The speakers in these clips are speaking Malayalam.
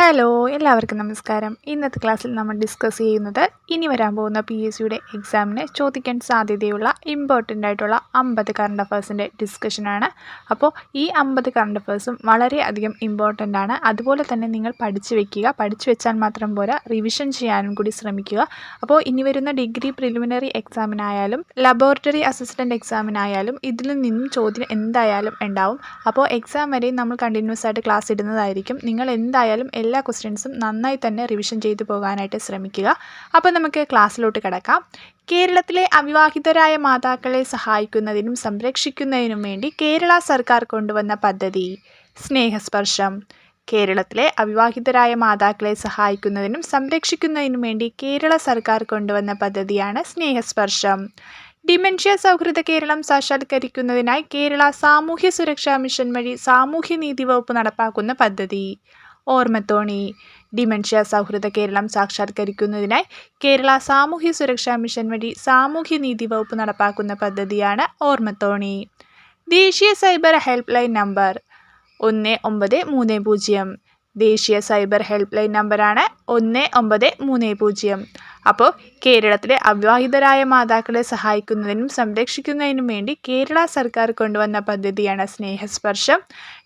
ഹലോ എല്ലാവർക്കും നമസ്കാരം. ഇന്നത്തെ ക്ലാസ്സിൽ നമ്മൾ ഡിസ്കസ് ചെയ്യുന്നത് ഇനി വരാൻ പോകുന്ന പി എസ് സിയുടെ എക്സാമിന് ചോദിക്കാൻ സാധ്യതയുള്ള ഇമ്പോർട്ടന്റ് ആയിട്ടുള്ള അമ്പത് കറണ്ട് അഫേഴ്സിന്റെ ഡിസ്കഷനാണ് അപ്പോൾ ഈ അമ്പത് കറണ്ട് അഫേഴ്സും വളരെയധികം ഇമ്പോർട്ടന്റ് ആണ്. അതുപോലെ തന്നെ നിങ്ങൾ പഠിച്ചു വെക്കുക. പഠിച്ചു വെച്ചാൽ മാത്രം പോരാ റിവിഷൻ ചെയ്യാനും കൂടി ശ്രമിക്കുക. അപ്പോൾ ഇനി വരുന്ന ഡിഗ്രി പ്രിലിമിനറി എക്സാമിനായാലും ലബോറട്ടറി അസിസ്റ്റന്റ് എക്സാമിനായാലും ഇതിൽ നിന്നും ചോദ്യം എന്തായാലും ഉണ്ടാവും. അപ്പോൾ എക്സാം വരെ നമ്മൾ കണ്ടിന്യൂസ് ആയിട്ട് ക്ലാസ് ഇടുന്നതായിരിക്കും. നിങ്ങൾ എന്തായാലും എല്ലാ ക്വസ്റ്റ്യൻസും നന്നായി തന്നെ റിവിഷൻ ചെയ്തു പോകാനായിട്ട് ശ്രമിക്കുക. അപ്പോൾ നമുക്ക് ക്ലാസ്സിലോട്ട് കിടക്കാം. കേരളത്തിലെ അവിവാഹിതരായ മാതാക്കളെ സഹായിക്കുന്നതിനും സംരക്ഷിക്കുന്നതിനും വേണ്ടി കേരള സർക്കാർ കൊണ്ടുവന്ന പദ്ധതി സ്നേഹസ്പർശം. കേരളത്തിലെ അവിവാഹിതരായ മാതാക്കളെ സഹായിക്കുന്നതിനും സംരക്ഷിക്കുന്നതിനും വേണ്ടി കേരള സർക്കാർ കൊണ്ടുവന്ന പദ്ധതിയാണ് സ്നേഹസ്പർശം. ഡിമെൻഷ്യ സൗഹൃദ കേരളം സാക്ഷാത്കരിക്കുന്നതിനായി കേരള സാമൂഹ്യ സുരക്ഷാ മിഷൻ വഴി സാമൂഹ്യനീതി വകുപ്പ് നടപ്പാക്കുന്ന പദ്ധതി. ഓർമ്മത്തോണി. ഡിമെൻഷ്യ സൗഹൃദ കേരളം സാക്ഷാത്കരിക്കുന്നതിനായി കേരള സാമൂഹ്യ സുരക്ഷാ മിഷൻ വഴി സാമൂഹ്യ നീതി വകുപ്പ് നടപ്പാക്കുന്ന പദ്ധതിയാണ് ഓർമ്മത്തോണി. ദേശീയ സൈബർ ഹെൽപ്പ് ലൈൻ നമ്പർ ഒന്ന് ഒമ്പത് മൂന്ന് പൂജ്യം. ദേശീയ സൈബർ ഹെൽപ്പ് ലൈൻ നമ്പറാണ് ഒന്ന് ഒമ്പത് മൂന്ന് പൂജ്യം. അപ്പോൾ കേരളത്തിലെ അവിവാഹിതരായ മാതാക്കളെ സഹായിക്കുന്നതിനും സംരക്ഷിക്കുന്നതിനും വേണ്ടി കേരള സർക്കാർ കൊണ്ടുവന്ന പദ്ധതിയാണ് സ്നേഹസ്പർശം.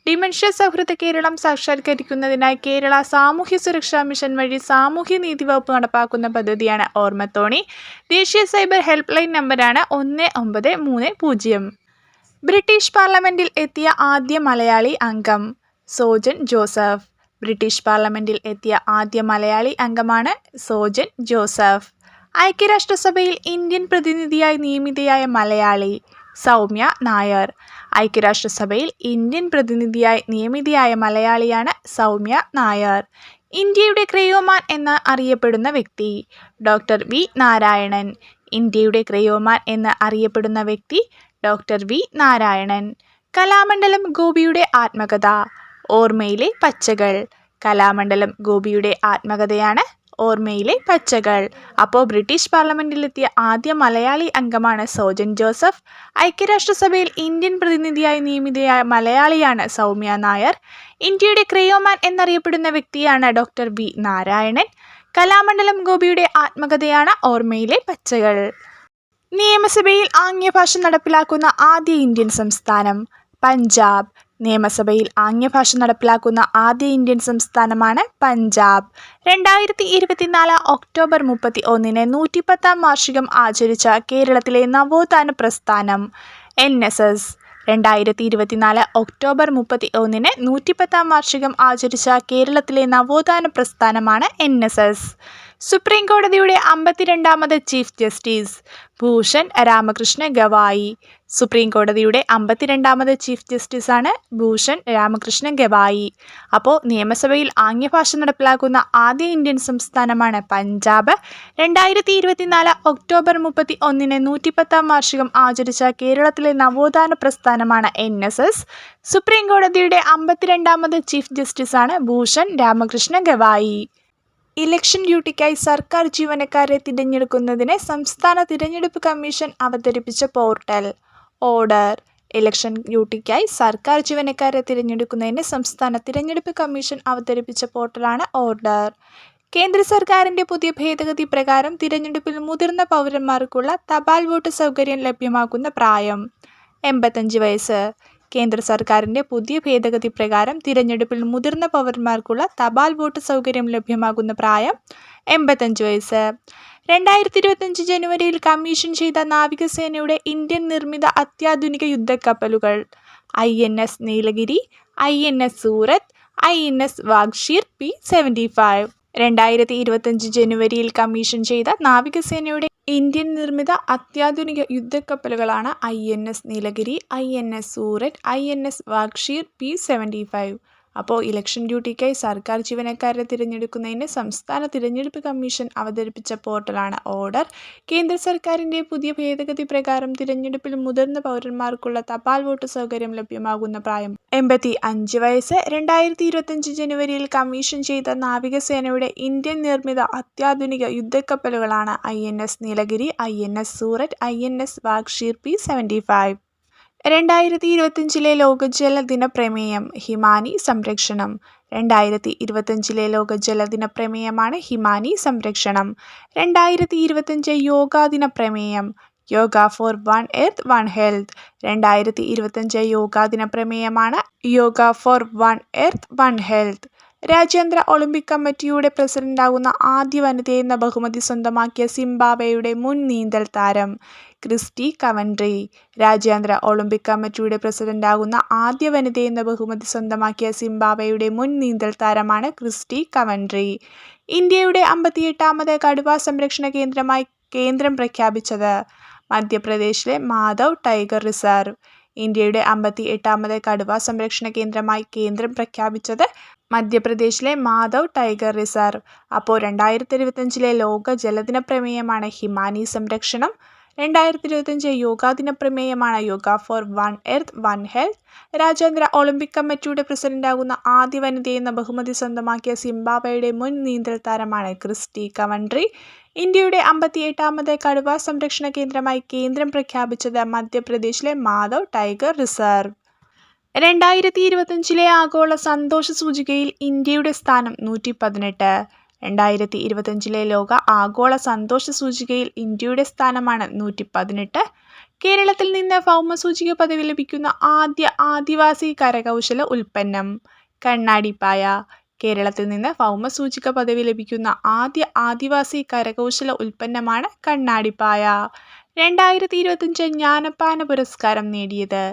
ഡിമെൻഷ്യ സൗഹൃദ കേരളം സാക്ഷാത്കരിക്കുന്നതിനായി കേരള സാമൂഹ്യ സുരക്ഷാ മിഷൻ വഴി സാമൂഹ്യ നീതി വകുപ്പ് നടപ്പാക്കുന്ന പദ്ധതിയാണ് ഓർമ്മത്തോണി. ദേശീയ സൈബർ ഹെൽപ്പ് ലൈൻ നമ്പറാണ് ഒന്ന് ഒമ്പത് മൂന്ന് പൂജ്യം. ബ്രിട്ടീഷ് പാർലമെന്റിൽ എത്തിയ ആദ്യ മലയാളി അംഗം സോജൻ ജോസഫ്. ബ്രിട്ടീഷ് പാർലമെന്റിൽ എത്തിയ ആദ്യ മലയാളി അംഗമാണ് സോജൻ ജോസഫ്. ഐക്യരാഷ്ട്രസഭയിൽ ഇന്ത്യൻ പ്രതിനിധിയായി നിയമിതയായ മലയാളി സൗമ്യ നായർ. ഐക്യരാഷ്ട്രസഭയിൽ ഇന്ത്യൻ പ്രതിനിധിയായി നിയമിതയായ മലയാളിയാണ് സൗമ്യ നായർ. ഇന്ത്യയുടെ ക്രയോമാൻ എന്ന് അറിയപ്പെടുന്ന വ്യക്തി ഡോക്ടർ വി നാരായണൻ. ഇന്ത്യയുടെ ക്രയോമാൻ എന്ന് അറിയപ്പെടുന്ന വ്യക്തി ഡോക്ടർ വി നാരായണൻ. കലാമണ്ഡലം ഗോപിയുടെ ആത്മകഥ. ഓർമ്മയിലെ പച്ചകൾ. കലാമണ്ഡലം ഗോപിയുടെ ആത്മകഥയാണ് ഓർമ്മയിലെ പച്ചകൾ. അപ്പോൾ ബ്രിട്ടീഷ് പാർലമെന്റിലെത്തിയ ആദ്യ മലയാളി അംഗമാണ് സോജൻ ജോസഫ്. ഐക്യരാഷ്ട്രസഭയിൽ ഇന്ത്യൻ പ്രതിനിധിയായി നിയമിതയായ മലയാളിയാണ് സൗമ്യ നായർ. ഇന്ത്യയുടെ ക്രയോമാൻ എന്നറിയപ്പെടുന്ന വ്യക്തിയാണ് ഡോക്ടർ വി നാരായണൻ. കലാമണ്ഡലം ഗോപിയുടെ ആത്മകഥയാണ് ഓർമ്മയിലെ പച്ചകൾ. നിയമസഭയിൽ ആംഗ്യഭാഷ നടപ്പിലാക്കുന്ന ആദ്യ ഇന്ത്യൻ സംസ്ഥാനം പഞ്ചാബ്. നിയമസഭയിൽ ആംഗ്യഭാഷ നടപ്പിലാക്കുന്ന ആദ്യ ഇന്ത്യൻ സംസ്ഥാനമാണ് പഞ്ചാബ്. രണ്ടായിരത്തി ഇരുപത്തിനാല് ഒക്ടോബർ മുപ്പത്തി ഒന്നിന് നൂറ്റിപ്പത്താം വാർഷികം ആചരിച്ച കേരളത്തിലെ നവോത്ഥാന പ്രസ്ഥാനം എൻ എസ് എസ്. രണ്ടായിരത്തി ഇരുപത്തിനാല് ഒക്ടോബർ മുപ്പത്തി ഒന്നിന് നൂറ്റിപ്പത്താം വാർഷികം ആചരിച്ച കേരളത്തിലെ നവോത്ഥാന പ്രസ്ഥാനമാണ് എൻ എസ് എസ്. സുപ്രീം കോടതിയുടെ അമ്പത്തിരണ്ടാമത് chief justice Bhushan Ramakrishna Gavai. Supreme കോടതിയുടെ അമ്പത്തിരണ്ടാമത് ചീഫ് ജസ്റ്റിസാണ് ഭൂഷൺ രാമകൃഷ്ണ ഗവായി. അപ്പോൾ നിയമസഭയിൽ ആംഗ്യഭാഷ നടപ്പിലാക്കുന്ന ആദ്യ ഇന്ത്യൻ സംസ്ഥാനമാണ് പഞ്ചാബ്. രണ്ടായിരത്തി ഇരുപത്തിനാല് ഒക്ടോബർ മുപ്പത്തി ഒന്നിന് നൂറ്റിപ്പത്താം വാർഷികം ആചരിച്ച കേരളത്തിലെ നവോത്ഥാന പ്രസ്ഥാനമാണ് എൻ എസ് എസ്. സുപ്രീം കോടതിയുടെ അമ്പത്തിരണ്ടാമത് ചീഫ് ജസ്റ്റിസാണ് ഭൂഷൺ രാമകൃഷ്ണ ഗവായി. ഇലക്ഷൻ ഡ്യൂട്ടിക്കായി സർക്കാർ ജീവനക്കാരെ തിരഞ്ഞെടുക്കുന്നതിന് സംസ്ഥാന തിരഞ്ഞെടുപ്പ് കമ്മീഷൻ അവതരിപ്പിച്ച പോർട്ടൽ. ഓർഡർ. ഇലക്ഷൻ ഡ്യൂട്ടിക്കായി സർക്കാർ ജീവനക്കാരെ തിരഞ്ഞെടുക്കുന്നതിന് സംസ്ഥാന തിരഞ്ഞെടുപ്പ് കമ്മീഷൻ അവതരിപ്പിച്ച പോർട്ടലാണ് ഓർഡർ. കേന്ദ്ര സർക്കാരിന്റെ പുതിയ ഭേദഗതി പ്രകാരം തിരഞ്ഞെടുപ്പിൽ മുതിർന്ന പൗരന്മാർക്കുള്ള തപാൽ വോട്ട് സൗകര്യം ലഭ്യമാക്കുന്ന പ്രായം. എൺപത്തഞ്ച് വയസ്സ്. കേന്ദ്ര സർക്കാരിന്റെ പുതിയ ഭേദഗതി പ്രകാരം തിരഞ്ഞെടുപ്പിൽ മുതിർന്ന പൗരന്മാർക്കുള്ള തപാൽ വോട്ട് സൗകര്യം ലഭ്യമാകുന്ന പ്രായം എൺപത്തഞ്ച് വയസ്സ്. രണ്ടായിരത്തി ഇരുപത്തഞ്ച് ജനുവരിയിൽ കമ്മീഷൻ ചെയ്ത നാവികസേനയുടെ ഇന്ത്യൻ നിർമ്മിത അത്യാധുനിക യുദ്ധക്കപ്പലുകൾ I N S Nilgiri I N S Surat I N S Vagsheer P seventy five. രണ്ടായിരത്തി ഇരുപത്തഞ്ച് ജനുവരിയിൽ കമ്മീഷൻ ചെയ്ത നാവികസേനയുടെ ഇന്ത്യൻ നിർമ്മിത അത്യാധുനിക യുദ്ധക്കപ്പലുകളാണ് I N S Nilgiri I N S Surat I N S Vagsheer P seventy five. അപ്പോൾ ഇലക്ഷൻ ഡ്യൂട്ടിക്കായി സർക്കാർ ജീവനക്കാരെ തിരഞ്ഞെടുക്കുന്നതിന് സംസ്ഥാന തിരഞ്ഞെടുപ്പ് കമ്മീഷൻ അവതരിപ്പിച്ച പോർട്ടലാണ് ഓർഡർ. കേന്ദ്ര സർക്കാരിന്റെ പുതിയ ഭേദഗതി പ്രകാരം തിരഞ്ഞെടുപ്പിൽ മുതിർന്ന പൗരന്മാർക്കുള്ള തപാൽ വോട്ട് സൗകര്യം ലഭ്യമാകുന്ന പ്രായം എൺപത്തി അഞ്ച് വയസ്സ്. രണ്ടായിരത്തി ഇരുപത്തഞ്ച് ജനുവരിയിൽ കമ്മീഷൻ ചെയ്ത നാവികസേനയുടെ ഇന്ത്യൻ നിർമ്മിത അത്യാധുനിക യുദ്ധക്കപ്പലുകളാണ് I N S Nilgiri I N S Surat I N S Vagsheer P seventy five രണ്ടായിരത്തി ഇരുപത്തിയഞ്ചിലെ ലോക ജലദിന പ്രമേയം ഹിമാനി സംരക്ഷണം. രണ്ടായിരത്തി ഇരുപത്തിയഞ്ചിലെ ലോക ജലദിന പ്രമേയമാണ് ഹിമാനി സംരക്ഷണം. രണ്ടായിരത്തി ഇരുപത്തിയഞ്ച് യോഗാ ദിന പ്രമേയം yoga for one earth one health. രണ്ടായിരത്തി ഇരുപത്തിയഞ്ച് യോഗാ ദിന പ്രമേയമാണ് yoga for one earth one health. രാജ്യാന്തര ഒളിമ്പിക് കമ്മിറ്റിയുടെ പ്രസിഡന്റാകുന്ന ആദ്യ വനിതയെന്ന ബഹുമതി സ്വന്തമാക്കിയ സിംബാബ്വെയുടെ മുൻ നീന്തൽ താരം ക്രിസ്റ്റി കവൻട്രി. രാജ്യാന്തര ഒളിമ്പിക് കമ്മിറ്റിയുടെ പ്രസിഡന്റാകുന്ന ആദ്യ വനിതയെന്ന ബഹുമതി സ്വന്തമാക്കിയ സിംബാബ്വെയുടെ മുൻ നീന്തൽ താരമാണ് ക്രിസ്റ്റി കവൻട്രി. ഇന്ത്യയുടെ അമ്പത്തിയെട്ടാമത് കടുവ സംരക്ഷണ കേന്ദ്രമായി കേന്ദ്രം പ്രഖ്യാപിച്ചത്. മധ്യപ്രദേശിലെ മാധവ് ടൈഗർ റിസർവ്. ഇന്ത്യയുടെ അമ്പത്തി എട്ടാമത് കടുവ സംരക്ഷണ കേന്ദ്രമായി കേന്ദ്രം പ്രഖ്യാപിച്ചത് മധ്യപ്രദേശിലെ മാധവ് ടൈഗർ റിസർവ്. അപ്പോൾ രണ്ടായിരത്തി ഇരുപത്തഞ്ചിലെ ലോക ജലദിന പ്രമേയമാണ് ഹിമാനി സംരക്ഷണം. രണ്ടായിരത്തി ഇരുപത്തഞ്ച് യോഗാ ദിന പ്രമേയമാണ് yoga for one earth one health. രാജ്യാന്തര ഒളിമ്പിക് കമ്മിറ്റിയുടെ പ്രസിഡന്റാകുന്ന ആദ്യ വനിതയെന്ന ബഹുമതി സ്വന്തമാക്കിയ സിംബാബ്വേയുടെ മുൻ നീന്തൽ താരമാണ് ക്രിസ്റ്റി കവൻട്രി. ഇന്ത്യയുടെ അമ്പത്തിയെട്ടാമത് കടുവ സംരക്ഷണ കേന്ദ്രമായി കേന്ദ്രം പ്രഖ്യാപിച്ചത് മധ്യപ്രദേശിലെ മാധവ് ടൈഗർ റിസർവ്. രണ്ടായിരത്തി ഇരുപത്തഞ്ചിലെ ആഗോള സന്തോഷ സൂചികയിൽ ഇന്ത്യയുടെ സ്ഥാനം നൂറ്റി പതിനെട്ട് രണ്ടായിരത്തി ഇരുപത്തഞ്ചിലെ ലോക ആഗോള സന്തോഷ സൂചികയിൽ ഇന്ത്യയുടെ സ്ഥാനമാണ് നൂറ്റി പതിനെട്ട് കേരളത്തിൽ നിന്ന് ഭൗമസൂചിക പദവി ലഭിക്കുന്ന ആദ്യ ആദിവാസി കരകൗശല ഉൽപ്പന്നം കണ്ണാടിപ്പായ കേരളത്തിൽ നിന്ന് ഭൗമസൂചിക പദവി ലഭിക്കുന്ന ആദ്യ ആദിവാസി കരകൗശല ഉൽപ്പന്നമാണ് കണ്ണാടിപ്പായ രണ്ടായിരത്തി ഇരുപത്തഞ്ച് ജ്ഞാനപ്പാന പുരസ്കാരം നേടിയത്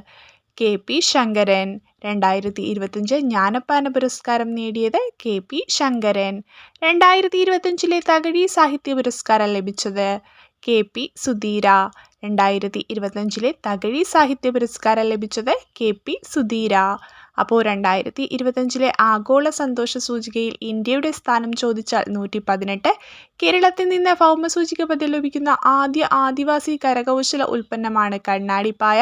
കെ പി ശങ്കരൻ. രണ്ടായിരത്തി ഇരുപത്തഞ്ച് ജ്ഞാനപ്പാന പുരസ്കാരം നേടിയത് കെ പി ശങ്കരൻ. രണ്ടായിരത്തി ഇരുപത്തഞ്ചിലെ തകഴി സാഹിത്യ പുരസ്കാരം ലഭിച്ചത് കെ പി സുധീര. രണ്ടായിരത്തി ഇരുപത്തഞ്ചിലെ തകഴി സാഹിത്യ പുരസ്കാരം ലഭിച്ചത് കെ പി സുധീര. അപ്പോൾ രണ്ടായിരത്തി ഇരുപത്തഞ്ചിലെ ആഗോള സന്തോഷ സൂചികയിൽ ഇന്ത്യയുടെ സ്ഥാനം ചോദിച്ചാൽ നൂറ്റി പതിനെട്ട് കേരളത്തിൽ നിന്ന് ഭൗമസൂചിക പദവി ലഭിക്കുന്ന ആദ്യ ആദിവാസി കരകൗശല ഉൽപ്പന്നമാണ് കണ്ണാടിപ്പായ.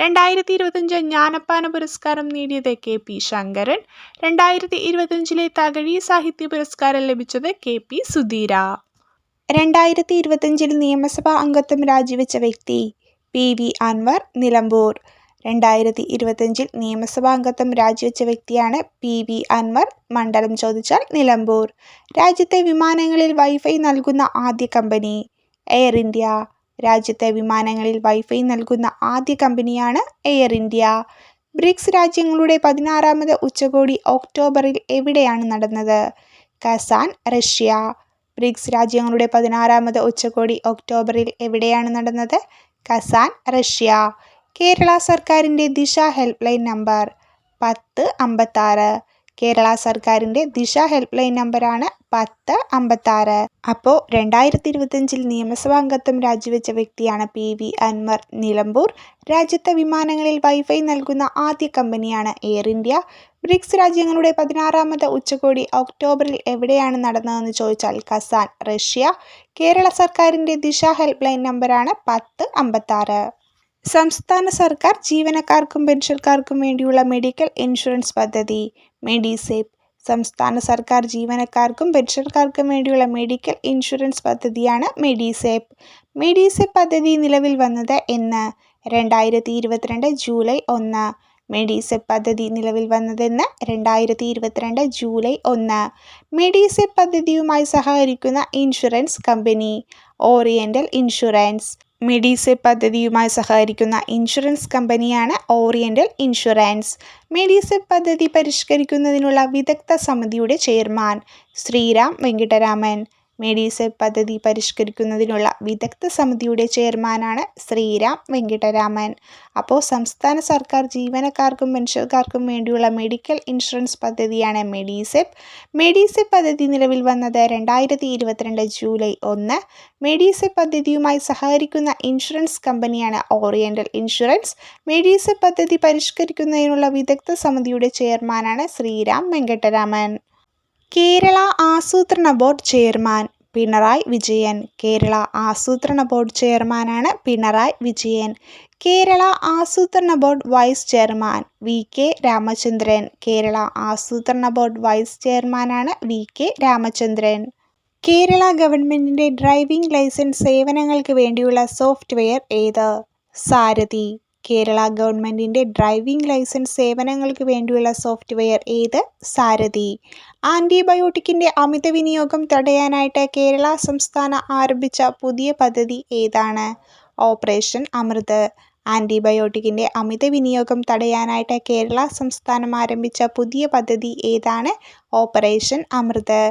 രണ്ടായിരത്തി ഇരുപത്തഞ്ച് ജ്ഞാനപ്പാന പുരസ്കാരം നേടിയത് കെ പി ശങ്കരൻ. രണ്ടായിരത്തി ഇരുപത്തഞ്ചിലെ തകഴി സാഹിത്യ പുരസ്കാരം ലഭിച്ചത് കെ പി സുധീര. രണ്ടായിരത്തി ഇരുപത്തഞ്ചിൽ നിയമസഭാ അംഗത്വം രാജിവെച്ച വ്യക്തി പി വി അൻവർ നിലമ്പൂർ. രണ്ടായിരത്തി ഇരുപത്തഞ്ചിൽ നിയമസഭാ അംഗത്വം രാജിവെച്ച വ്യക്തിയാണ് പി വി അൻവർ. മണ്ഡലം ചോദിച്ചാൽ നിലമ്പൂർ. രാജ്യത്തെ വിമാനങ്ങളിൽ വൈഫൈ നൽകുന്ന ആദ്യ കമ്പനി എയർ ഇന്ത്യ. രാജ്യത്തെ വിമാനങ്ങളിൽ വൈഫൈ നൽകുന്ന ആദ്യ കമ്പനിയാണ് എയർ ഇന്ത്യ. ബ്രിക്സ് രാജ്യങ്ങളുടെ പതിനാറാമത് ഉച്ചകോടി ഒക്ടോബറിൽ എവിടെയാണ് നടന്നത്? Kazan Russia. ബ്രിക്സ് രാജ്യങ്ങളുടെ പതിനാറാമത് ഉച്ചകോടി ഒക്ടോബറിൽ എവിടെയാണ് നടന്നത്? Kazan Russia. കേരള സർക്കാരിന്റെ ദിശ ഹെൽപ്പ് ലൈൻ നമ്പർ പത്ത് അമ്പത്താറ്. കേരള സർക്കാരിന്റെ ദിശ ഹെൽപ്പ് ലൈൻ നമ്പറാണ് പത്ത് അമ്പത്താറ്. അപ്പോൾ രണ്ടായിരത്തി ഇരുപത്തഞ്ചിൽ നിയമസഭാ അംഗത്വം രാജിവെച്ച വ്യക്തിയാണ് പി വി അൻവർ നിലമ്പൂർ. രാജ്യത്തെ വിമാനങ്ങളിൽ വൈഫൈ നൽകുന്ന ആദ്യ കമ്പനിയാണ് എയർ ഇന്ത്യ. ബ്രിക്സ് രാജ്യങ്ങളുടെ പതിനാറാമത് ഉച്ചകോടി ഒക്ടോബറിൽ എവിടെയാണ് നടന്നതെന്ന് ചോദിച്ചാൽ കസാൻ റഷ്യ. കേരള സർക്കാരിന്റെ ദിശ ഹെൽപ്പ് ലൈൻ നമ്പറാണ് പത്ത് അമ്പത്താറ്. സംസ്ഥാന സർക്കാർ ജീവനക്കാർക്കും പെൻഷൻകാർക്കും വേണ്ടിയുള്ള മെഡിക്കൽ ഇൻഷുറൻസ് പദ്ധതി മെഡിസേപ്പ്. സംസ്ഥാന സർക്കാർ ജീവനക്കാർക്കും പെൻഷൻകാർക്കും വേണ്ടിയുള്ള മെഡിക്കൽ ഇൻഷുറൻസ് പദ്ധതിയാണ് മെഡിസേപ്പ്. മെഡിസേപ്പ് പദ്ധതി നിലവിൽ വന്നത് എന്ന്? രണ്ടായിരത്തി ഇരുപത്തിരണ്ട് ജൂലൈ ഒന്ന്. മെഡിസെപ്പ് പദ്ധതി നിലവിൽ വന്നതെന്ന് രണ്ടായിരത്തി ഇരുപത്തിരണ്ട് ജൂലൈ ഒന്ന്. മെഡിസെപ്പ് പദ്ധതിയുമായി സഹകരിക്കുന്ന insurance company oriental insurance. Medisep പദ്ധതിയുമായി സഹകരിക്കുന്ന ഇൻഷുറൻസ് കമ്പനിയാണ് ഓറിയന്റൽ ഇൻഷുറൻസ്. മെഡിസെപ്പ് പദ്ധതി പരിഷ്കരിക്കുന്നതിനുള്ള വിദഗ്ധ സമിതിയുടെ ചെയർമാൻ ശ്രീരാം വെങ്കിട്ടരാമൻ. മെഡിസെപ്പ് പദ്ധതി പരിഷ്കരിക്കുന്നതിനുള്ള വിദഗ്ധ സമിതിയുടെ ചെയർമാനാണ് ശ്രീരാം വെങ്കിട്ടരാമൻ. അപ്പോൾ സംസ്ഥാന സർക്കാർ ജീവനക്കാർക്കും പെൻഷൻകാർക്കും വേണ്ടിയുള്ള മെഡിക്കൽ ഇൻഷുറൻസ് പദ്ധതിയാണ് മെഡിസെപ്പ്. മെഡിസെപ്പ് പദ്ധതി നിലവിൽ വന്നത് രണ്ടായിരത്തി ഇരുപത്തിരണ്ട് ജൂലൈ ഒന്ന്. മെഡിസെപ്പ് പദ്ധതിയുമായി സഹകരിക്കുന്ന ഇൻഷുറൻസ് കമ്പനിയാണ് ഓറിയന്റൽ ഇൻഷുറൻസ്. മെഡിസെപ്പ് പദ്ധതി പരിഷ്കരിക്കുന്നതിനുള്ള വിദഗ്ധ സമിതിയുടെ ചെയർമാനാണ് ശ്രീരാം വെങ്കട്ടരാമൻ. കേരള ആസൂത്രണ ബോർഡ് ചെയർമാൻ പിണറായി വിജയൻ. കേരള ആസൂത്രണ ബോർഡ് ചെയർമാനാണ് പിണറായി വിജയൻ. കേരള ആസൂത്രണ board vice chairman V K Ramachandran. Kerala ആസൂത്രണ ബോർഡ് വൈസ് ചെയർമാനാണ് വി കെ രാമചന്ദ്രൻ. കേരള ഗവൺമെന്റിന്റെ ഡ്രൈവിംഗ് ലൈസൻസ് സേവനങ്ങൾക്ക് വേണ്ടിയുള്ള സോഫ്റ്റ്വെയർ ഏത്? സാരഥി കേരള ഗവൺമെന്റിന്റെ ഡ്രൈവിംഗ് ലൈസൻസ് സേവനങ്ങൾക്ക് വേണ്ടിയുള്ള സോഫ്റ്റ്വെയർ ഏത്? സാരഥി. ആന്റിബയോട്ടിക്കിന്റെ അമിത വിനിയോഗം തടയാനായിട്ട് കേരള സംസ്ഥാന ആരംഭിച്ച പുതിയ പദ്ധതി ഏതാണ്? ഓപ്പറേഷൻ അമൃത്. ആന്റിബയോട്ടിക്കിന്റെ അമിത വിനിയോഗം തടയാനായിട്ട് കേരള സംസ്ഥാനം ആരംഭിച്ച പുതിയ പദ്ധതി ഏതാണ്? ഓപ്പറേഷൻ അമൃത്.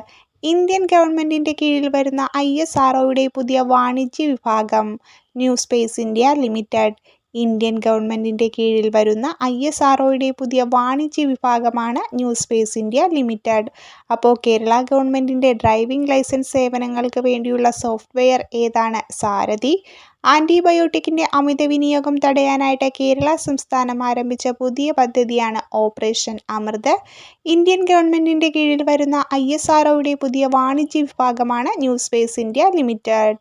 ഇന്ത്യൻ ഗവൺമെന്റിന്റെ കീഴിൽ വരുന്ന ഐ. എസ്. ആർ. ഒയുടെ പുതിയ വാണിജ്യ വിഭാഗം? New space India limited. Indian ഗവൺമെന്റിന്റെ കീഴിൽ വരുന്ന ഐ. എസ്. ആർ. ഒയുടെ പുതിയ വാണിജ്യ വിഭാഗമാണ് ന്യൂ സ്പേസ് ഇന്ത്യ ലിമിറ്റഡ്. അപ്പോൾ കേരള ഗവൺമെന്റിന്റെ ഡ്രൈവിംഗ് ലൈസൻസ് സേവനങ്ങൾക്ക് വേണ്ടിയുള്ള സോഫ്റ്റ്വെയർ ഏതാണ്? സാരഥി. ആന്റിബയോട്ടിക്കിന്റെ അമിത വിനിയോഗം തടയാനായിട്ട് കേരള സംസ്ഥാനം ആരംഭിച്ച പുതിയ പദ്ധതിയാണ് ഓപ്പറേഷൻ അമൃത്. ഇന്ത്യൻ ഗവൺമെന്റിന്റെ കീഴിൽ വരുന്ന ഐ. എസ്. ആർ. ഒയുടെ പുതിയ വാണിജ്യ വിഭാഗമാണ് ന്യൂ സ്പേസ് ഇന്ത്യ ലിമിറ്റഡ്.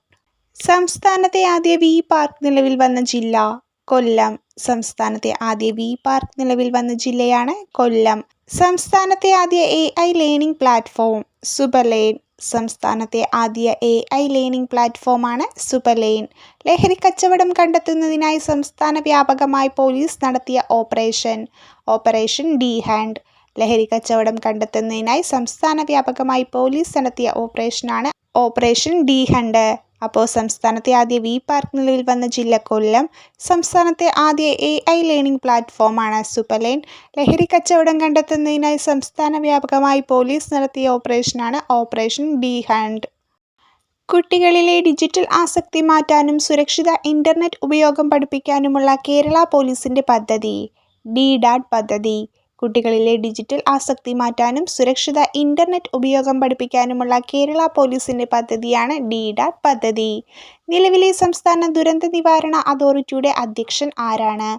സംസ്ഥാനത്തെ ആദ്യ വി പാർക്ക് നിലവിൽ വന്ന ജില്ല? കൊല്ലം. സംസ്ഥാനത്തെ ആദ്യ വി പാർക്ക് നിലവിൽ വന്ന ജില്ലയാണ് കൊല്ലം. സംസ്ഥാനത്തെ ആദ്യ എ. ഐ. Learning platform? സുബലേൻ സംസ്ഥാനത്തെ ആദ്യ എ. ഐ. ലേണിംഗ് പ്ലാറ്റ്ഫോമാണ് സുബലെയിൻ ലഹരി കച്ചവടം കണ്ടെത്തുന്നതിനായി സംസ്ഥാന വ്യാപകമായി പോലീസ് നടത്തിയ ഓപ്പറേഷൻ? Operation D hand. ലഹരി കച്ചവടം കണ്ടെത്തുന്നതിനായി സംസ്ഥാന വ്യാപകമായി പോലീസ് നടത്തിയ ഓപ്പറേഷനാണ് ഓപ്പറേഷൻ ഡി ഹണ്ട്. അപ്പോൾ സംസ്ഥാനത്തെ ആദ്യ വി പാർക്ക് നിലവിൽ വന്ന ജില്ല കൊല്ലം. സംസ്ഥാനത്തെ ആദ്യ എ. ഐ. ലേണിംഗ് പ്ലാറ്റ്ഫോമാണ് സൂപ്പർലൈൻ ലഹരി കച്ചവടം കണ്ടെത്തുന്നതിനായി സംസ്ഥാന വ്യാപകമായി പോലീസ് നടത്തിയ ഓപ്പറേഷനാണ് ഓപ്പറേഷൻ ഡി ഹാൻഡ് കുട്ടികളിലെ ഡിജിറ്റൽ ആസക്തി മാറ്റാനും സുരക്ഷിത ഇന്റർനെറ്റ് ഉപയോഗം പഠിപ്പിക്കാനുമുള്ള കേരള പോലീസിന്റെ പദ്ധതി? ഡി ഡാറ്റ് പദ്ധതി. കുട്ടികളിലെ ഡിജിറ്റൽ ആസക്തി മാറ്റാനും സുരക്ഷിത ഇന്റർനെറ്റ് ഉപയോഗം പഠിപ്പിക്കാനുമുള്ള കേരള പോലീസിന്റെ പദ്ധതിയാണ് ഡി ഡാറ്റ് പദ്ധതി. നിലവിലെ സംസ്ഥാന ദുരന്ത നിവാരണ അതോറിറ്റിയുടെ അധ്യക്ഷൻ ആരാണ്?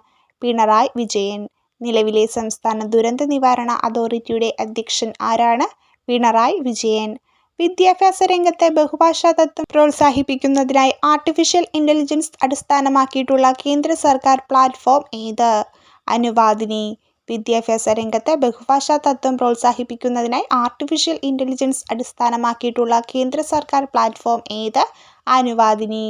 പിണറായി വിജയൻ. നിലവിലെ സംസ്ഥാന ദുരന്ത നിവാരണ അതോറിറ്റിയുടെ അധ്യക്ഷൻ ആരാണ്? പിണറായി വിജയൻ. വിദ്യാഭ്യാസ രംഗത്തെ ബഹുഭാഷാ തത്വം പ്രോത്സാഹിപ്പിക്കുന്നതിനായി ആർട്ടിഫിഷ്യൽ ഇന്റലിജൻസ് അടിസ്ഥാനമാക്കിയിട്ടുള്ള കേന്ദ്ര സർക്കാർ പ്ലാറ്റ്ഫോം ഏത്? അനുവാദിനി. വിദ്യാഭ്യാസ രംഗത്ത് ബഹുഭാഷാതത്ത്വം പ്രോത്സാഹിപ്പിക്കുന്നതിനായി ആർട്ടിഫിഷ്യൽ ഇന്റലിജൻസ് അടിസ്ഥാനമാക്കിയിട്ടുള്ള കേന്ദ്ര സർക്കാർ പ്ലാറ്റ്ഫോം ഏത്? അനുവാദിനി.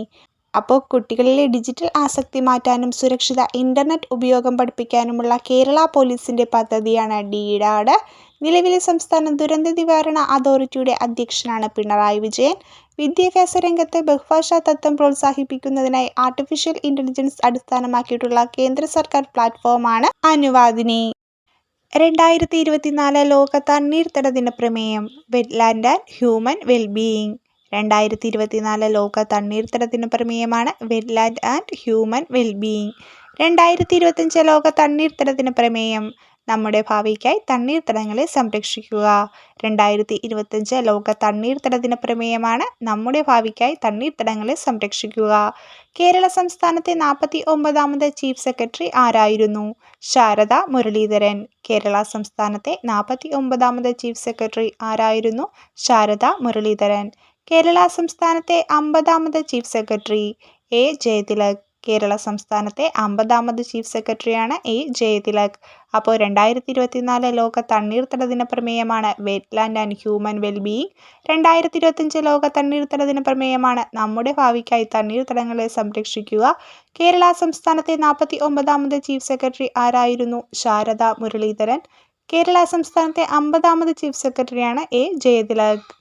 അപ്പോൾ കുട്ടികളിലെ ഡിജിറ്റൽ ആസക്തി മാറ്റാനും സുരക്ഷിത ഇന്റർനെറ്റ് ഉപയോഗം പഠിപ്പിക്കാനുമുള്ള കേരള പോലീസിന്റെ പദ്ധതിയാണ് ഡീഡാട് ഡാറ്റ്. നിലവിലെ സംസ്ഥാന ദുരന്തനിവാരണ അതോറിറ്റിയുടെ അധ്യക്ഷനാണ് പിണറായി വിജയൻ. വിദ്യാഭ്യാസ രംഗത്ത് ബഹുഭാഷാ തത്വം പ്രോത്സാഹിപ്പിക്കുന്നതിനായി ആർട്ടിഫിഷ്യൽ ഇന്റലിജൻസ് അടിസ്ഥാനമാക്കിയിട്ടുള്ള കേന്ദ്ര സർക്കാർ പ്ലാറ്റ്ഫോമാണ് അനുവാദിനി. രണ്ടായിരത്തി ഇരുപത്തിനാല് ലോക തണ്ണീർത്തട ദിന പ്രമേയം വെറ്റ്ലാൻഡ് ആൻഡ് ഹ്യൂമൻ വെൽബീയിങ്. രണ്ടായിരത്തി ഇരുപത്തിനാല് ലോക തണ്ണീർത്തട ദിന പ്രമേയമാണ് വെറ്റ്ലാൻഡ് ആൻഡ് ഹ്യൂമൻ വെൽബീയിങ്. രണ്ടായിരത്തി ഇരുപത്തഞ്ച് ലോക തണ്ണീർത്തട ദിനപ്രമേയം? നമ്മുടെ ഭാവിക്കായി തണ്ണീർത്തടങ്ങളെ സംരക്ഷിക്കുക. രണ്ടായിരത്തി ഇരുപത്തഞ്ച് ലോക തണ്ണീർത്തട ദിനപ്രമേയമാണ് നമ്മുടെ ഭാവിക്കായി തണ്ണീർത്തടങ്ങളെ സംരക്ഷിക്കുക. കേരള സംസ്ഥാനത്തെ നാൽപ്പത്തി ഒമ്പതാമത് ചീഫ് സെക്രട്ടറി ആരായിരുന്നു? ശാരദ മുരളീധരൻ. കേരള സംസ്ഥാനത്തെ നാൽപ്പത്തി ഒമ്പതാമത് ചീഫ് സെക്രട്ടറി ആരായിരുന്നു? ശാരദ മുരളീധരൻ. കേരള സംസ്ഥാനത്തെ അമ്പതാമത് chief secretary? A. Jayathilak. Kerala സംസ്ഥാനത്തെ അമ്പതാമത് ചീഫ് സെക്രട്ടറിയാണ് എ. ജയതിലക്. അപ്പോൾ രണ്ടായിരത്തി ഇരുപത്തിനാല് ലോക തണ്ണീർത്തട ദിനപ്രമേയമാണ് വെറ്റ്ലാൻഡ് ആൻഡ് ഹ്യൂമൻ വെൽബീയിങ്. രണ്ടായിരത്തി ഇരുപത്തിയഞ്ച് ലോക തണ്ണീർത്തട ദിനപ്രമേയമാണ് നമ്മുടെ ഭാവിക്കായി തണ്ണീർത്തടങ്ങളെ സംരക്ഷിക്കുക. കേരള സംസ്ഥാനത്തെ നാൽപ്പത്തി ഒമ്പതാമത് ചീഫ് സെക്രട്ടറി ആരായിരുന്നു? ശാരദ മുരളീധരൻ. കേരള സംസ്ഥാനത്തെ അമ്പതാമത് ചീഫ് സെക്രട്ടറിയാണ് എ. ജയതിലക്.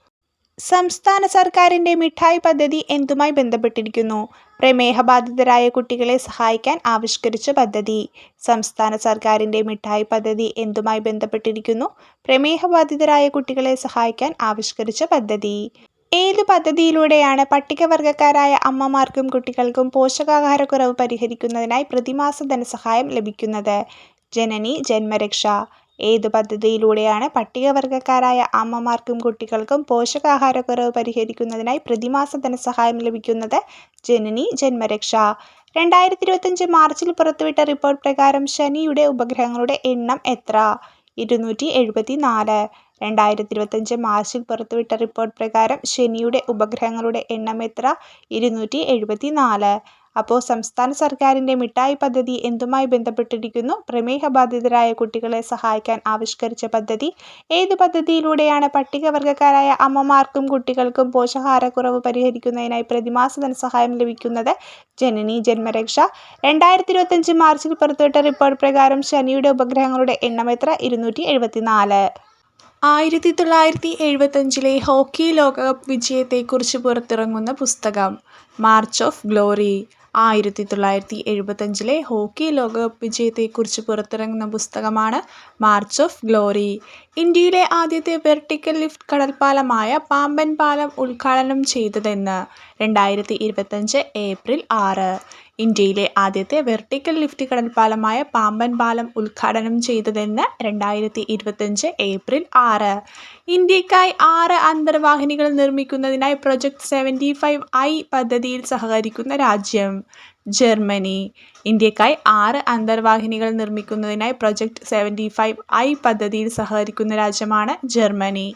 സംസ്ഥാന സർക്കാരിന്റെ മിഠായി പദ്ധതി എന്തുമായി ബന്ധപ്പെട്ടിരിക്കുന്നു? പ്രമേഹബാധിതരായ കുട്ടികളെ സഹായിക്കാൻ ആവിഷ്കരിച്ച പദ്ധതി. സംസ്ഥാന സർക്കാരിന്റെ മിഠായി പദ്ധതി എന്തുമായി ബന്ധപ്പെട്ടിരിക്കുന്നു? പ്രമേഹബാധിതരായ കുട്ടികളെ സഹായിക്കാൻ ആവിഷ്കരിച്ച പദ്ധതി. ഏത് പദ്ധതിയിലൂടെയാണ് പട്ടികവർഗക്കാരായ അമ്മമാർക്കും കുട്ടികൾക്കും പോഷകാഹാരക്കുറവ് പരിഹരിക്കുന്നതിനായി പ്രതിമാസ ധനസഹായം ലഭിക്കുന്നത്? ജനനി ജന്മരക്ഷ. ഏതു പദ്ധതിയിലൂടെയാണ് പട്ടികവർഗക്കാരായ അമ്മമാർക്കും കുട്ടികൾക്കും പോഷകാഹാരക്കുറവ് പരിഹരിക്കുന്നതിനായി പ്രതിമാസ ധനസഹായം ലഭിക്കുന്നത്? ജനനി ജന്മരക്ഷ. രണ്ടായിരത്തി ഇരുപത്തഞ്ച് മാർച്ചിൽ പുറത്തുവിട്ട റിപ്പോർട്ട് പ്രകാരം ശനിയുടെ ഉപഗ്രഹങ്ങളുടെ എണ്ണം എത്ര? ഇരുന്നൂറ്റി എഴുപത്തി നാല് രണ്ടായിരത്തി ഇരുപത്തഞ്ച് മാർച്ചിൽ പുറത്തുവിട്ട റിപ്പോർട്ട് പ്രകാരം ശനിയുടെ ഉപഗ്രഹങ്ങളുടെ എണ്ണം എത്ര? ഇരുന്നൂറ്റി എഴുപത്തിനാല്. അപ്പോൾ സംസ്ഥാന സർക്കാരിന്റെ മിഠായി പദ്ധതി എന്തുമായി ബന്ധപ്പെട്ടിരിക്കുന്നു? പ്രമേഹ ബാധിതരായ കുട്ടികളെ സഹായിക്കാൻ ആവിഷ്കരിച്ച പദ്ധതി ഏത് പദ്ധതിയിലൂടെയാണ് പട്ടികവർഗക്കാരായ അമ്മമാർക്കും കുട്ടികൾക്കും പോഷകാഹാരക്കുറവ് പരിഹരിക്കുന്നതിനായി പ്രതിമാസ ധനസഹായം ലഭിക്കുന്നത് ജനനി ജന്മരക്ഷ. രണ്ടായിരത്തി ഇരുപത്തഞ്ച് മാർച്ചിൽ പുറത്തുവിട്ട റിപ്പോർട്ട് പ്രകാരം ശനിയുടെ ഉപഗ്രഹങ്ങളുടെ എണ്ണം എത്ര? ഇരുന്നൂറ്റി എഴുപത്തിനാല് ആയിരത്തി തൊള്ളായിരത്തി എഴുപത്തഞ്ചിലെ ഹോക്കി ലോകകപ്പ് വിജയത്തെക്കുറിച്ച് പുറത്തിറങ്ങുന്ന പുസ്തകം മാർച്ച് ഓഫ് ഗ്ലോറി. ആയിരത്തി തൊള്ളായിരത്തി എഴുപത്തഞ്ചിലെ ഹോക്കി ലോകകപ്പ് വിജയത്തെക്കുറിച്ച് പുറത്തിറങ്ങുന്ന പുസ്തകമാണ് മാർച്ച് ഓഫ് ഗ്ലോറി ഇന്ത്യയിലെ ആദ്യത്തെ വെർട്ടിക്കൽ ലിഫ്റ്റ് കടൽപ്പാലമായ പാമ്പൻ പാലം ഉദ്ഘാടനം ചെയ്തതെന്ന് രണ്ടായിരത്തി ഇരുപത്തഞ്ച് ഏപ്രിൽ ആറ്. ഇന്ത്യയിലെ ആദ്യത്തെ വെർട്ടിക്കൽ ലിഫ്റ്റ് കടൽപ്പാലമായ പാമ്പൻ പാലം ഉദ്ഘാടനം ചെയ്തതെന്ന് രണ്ടായിരത്തി ഇരുപത്തഞ്ച് ഏപ്രിൽ ആറ്. ഇന്ത്യക്കായി ആറ് അന്തർവാഹിനികൾ നിർമ്മിക്കുന്നതിനായി പ്രൊജക്ട് സെവന്റി ഫൈവ് ഐ പദ്ധതിയിൽ സഹകരിക്കുന്ന രാജ്യം. ജർമ്മനി. ഇന്ത്യക്കായി ആറ് അന്തർവാഹിനികൾ നിർമ്മിക്കുന്നതിനായി പ്രൊജക്ട് സെവന്റി ഫൈവ് ഐ പദ്ധതിയിൽ സഹകരിക്കുന്ന രാജ്യമാണ് ജർമ്മനി.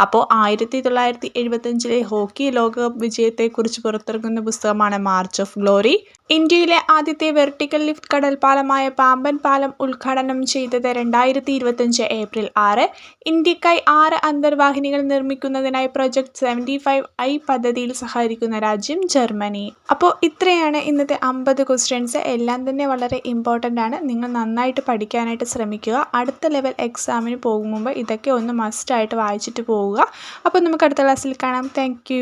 അപ്പോൾ ആയിരത്തി തൊള്ളായിരത്തി എഴുപത്തഞ്ചിലെ ഹോക്കി ലോകകപ്പ് വിജയത്തെക്കുറിച്ച് പുറത്തിറങ്ങുന്ന പുസ്തകമാണ് മാർച്ച് ഓഫ് ഗ്ലോറി ഇന്ത്യയിലെ ആദ്യത്തെ വെർട്ടിക്കൽ ലിഫ്റ്റ് കടൽപ്പാലമായ പാമ്പൻ പാലം ഉദ്ഘാടനം ചെയ്തത് രണ്ടായിരത്തി ഇരുപത്തഞ്ച് ഏപ്രിൽ ആറ്. ഇന്ത്യക്കായി ആറ് അന്തർവാഹിനികൾ നിർമ്മിക്കുന്നതിനായി പ്രൊജക്ട് സെവന്റി ഫൈവ് ഐ പദ്ധതിയിൽ സഹകരിക്കുന്ന രാജ്യം ജർമ്മനി. അപ്പോൾ ഇത്രയാണ് ഇന്നത്തെ അമ്പത് ക്വസ്റ്റ്യൻസ് എല്ലാം തന്നെ വളരെ ഇമ്പോർട്ടന്റ് ആണ്. നിങ്ങൾ നന്നായിട്ട് പഠിക്കാനായിട്ട് ശ്രമിക്കുക. അടുത്ത ലെവൽ എക്സാമിന് പോകും മുമ്പ് ഇതൊക്കെ ഒന്ന് മസ്റ്റായിട്ട് വായിച്ചിട്ട് പോവുക. അപ്പോൾ നമുക്ക് അടുത്ത ക്ലാസ്സിൽ കാണാം. താങ്ക്